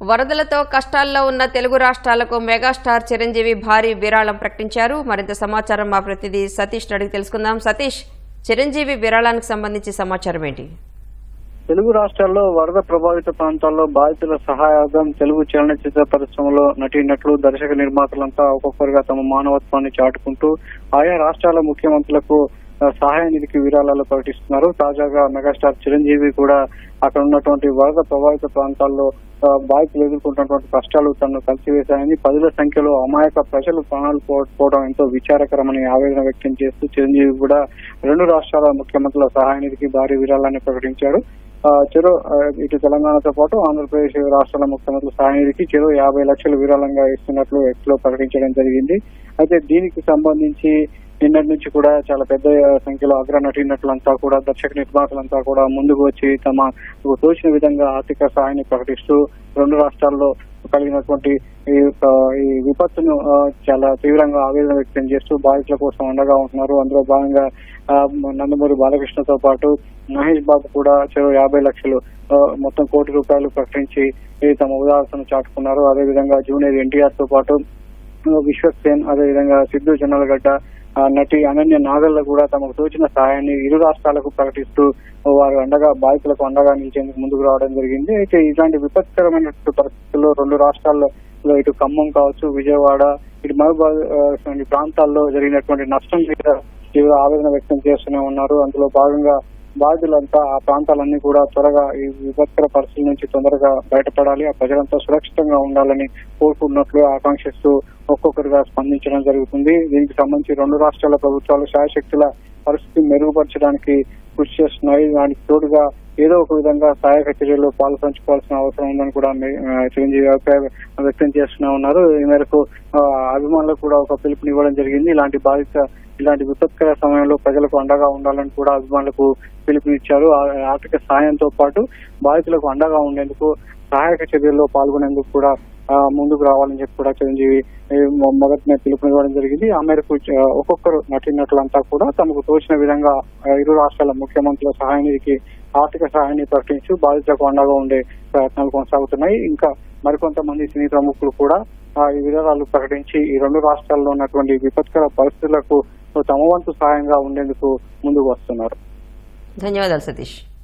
వరదలతో కష్టాల్లో ఉన్న తెలుగు రాష్ట్రాలకు మెగాస్టార్ చిరంజీవి భారీ విరాళం ప్రకటించారు. మరింత సమాచారం మా ప్రతినిధి సతీష్ అడిగి తెలుసుకుందాం. సతీష్ చిరంజీవి విరాళానికి సంబంధించి సమాచారం ఏంటి? తెలుగు రాష్ట్రాల్లో వరద ప్రభావిత ప్రాంతాల్లో బాధితుల సహాయార్థం తెలుగు చలనచిత్ర పరిశ్రమలో నటీనటులు దర్శక నిర్మాతలంతా ఒక్కొక్కరుగా తమ మానవత్వాన్ని చాటుకుంటూ ఆయా రాష్ట్రాల ముఖ్యమంత్రులకు సహాయ నిధికి విరాళాలు ప్రకటిస్తున్నారు. తాజాగా మెగాస్టార్ చిరంజీవి కూడా అక్కడ ఉన్నటువంటి వరద ప్రభావిత ప్రాంతాల్లో బాధితులు ఎదుర్కొంటున్నటువంటి కష్టాలు తనను కలిసివేశాయని పదుల సంఖ్యలో అమాయక ప్రజలు ప్రాణాలు పోవడం ఎంతో విచారకరమని ఆవేదన వ్యక్తం చేస్తూ చిరంజీవి కూడా రెండు రాష్ట్రాల ముఖ్యమంత్రుల సహాయ నిధికి భారీ విరాళాన్ని ప్రకటించారు చెరో ఇటు తెలంగాణతో పాటు ఆంధ్రప్రదేశ్ రాష్ట్రాల ముఖ్యమంత్రుల సహాయ నిధికి చెరో యాభై లక్షలు విరాళంగా ఇస్తున్నట్లు ఎక్స్లో ప్రకటించడం జరిగింది. అయితే దీనికి సంబంధించి నిన్నటి నుంచి కూడా చాలా పెద్ద సంఖ్యలో అగ్ర నటీనటులంతా కూడా దర్శక నిర్మాతలంతా కూడా ముందుకు వచ్చి తమ తోచిన విధంగా ఆర్థిక సహాయాన్ని ప్రకటిస్తూ రెండు రాష్ట్రాల్లో కలిగినటువంటి ఈ విపత్తును చాలా తీవ్రంగా ఆవేదన వ్యక్తం చేస్తూ బాధితుల కోసం అండగా ఉంటున్నారు. అందులో భాగంగా నందమూరి బాలకృష్ణతో పాటు మహేష్ బాబు కూడా చెరో యాభై లక్షలు మొత్తం కోటి రూపాయలు ప్రకటించి తమ ఉదాహరణను చాటుకున్నారు. అదేవిధంగా జూనియర్ ఎన్టీఆర్తో పాటు విశ్వక్ సేన్ అదేవిధంగా సిద్ధు జొన్నలగడ్డ నటి అనన్య నాగల్ల కూడా తమకు తోచిన సహాయాన్ని ఇరు రాష్ట్రాలకు ప్రకటిస్తూ వారు అండగా బాధితులకు అండగా నిలిచేందుకు ముందుకు రావడం జరిగింది. అయితే ఇలాంటి విపత్కరమైన పరిస్థితుల్లో రెండు రాష్ట్రాల్లో ఇటు ఖమ్మం కావచ్చు విజయవాడ ఇటు మహబూబాద్ ప్రాంతాల్లో జరిగినటువంటి నష్టం మీద తీవ్ర ఆవేదన వ్యక్తం చేస్తూనే ఉన్నారు. అందులో భాగంగా బాధితులంతా ఆ ప్రాంతాలన్నీ కూడా త్వరగా ఈ విపత్కర పరిస్థితుల నుంచి తొందరగా బయటపడాలి. ఆ ప్రజలంతా సురక్షితంగా ఉండాలని కోరుకున్నట్లు ఆకాంక్షిస్తూ ఒక్కొక్కరిగా స్పందించడం జరుగుతుంది. దీనికి సంబంధించి రెండు రాష్ట్రాల ప్రభుత్వాలు శాయశక్తుల పరిస్థితి మెరుగుపరచడానికి కృషి చేస్తున్నాయి. దానికి తోడుగా ఏదో ఒక విధంగా సహాయక చర్యల్లో పాలు పంచుకోవాల్సిన అవసరం ఉందని కూడా చిరంజీవి అభిప్రాయం వ్యక్తం చేస్తూనే ఉన్నారు. ఈ మేరకు అభిమానులకు కూడా ఒక పిలుపునివ్వడం జరిగింది. ఇలాంటి బాధిత ఇలాంటి విపత్కర సమయంలో ప్రజలకు అండగా ఉండాలని కూడా అభిమానులకు పిలుపునిచ్చారు. ఆర్థిక సాయంతో పాటు బాధితులకు అండగా ఉండేందుకు సహాయక చర్యల్లో పాల్గొనేందుకు కూడా ముందుకు రావాలని చెప్పి కూడా చిరంజీవి మొదటి మొ- ఇవ్వడం పిలుపునివ్వడం జరిగింది. ఆ మేరకు ఒక్కొక్కరు నటీనటులంతా కూడా తమకు తోచిన విధంగా ఇరు రాష్ట్రాల ముఖ్యమంత్రుల సహాయానికి ఆర్థిక సహాయాన్ని ప్రకటించి బాధితులకు అండగా ఉండే ప్రయత్నాలు కొనసాగుతున్నాయి. ఇంకా మరికొంతమంది సినీ ప్రముఖులు కూడా ఈ వివరాలు ప్రకటించి ఈ రెండు రాష్ట్రాల్లో ఉన్నటువంటి విపత్కర పరిస్థితులకు తమ వంతు సహాయంగా ఉండేందుకు ముందుకు వస్తున్నారు. ధన్యవాదాలు సతీష్.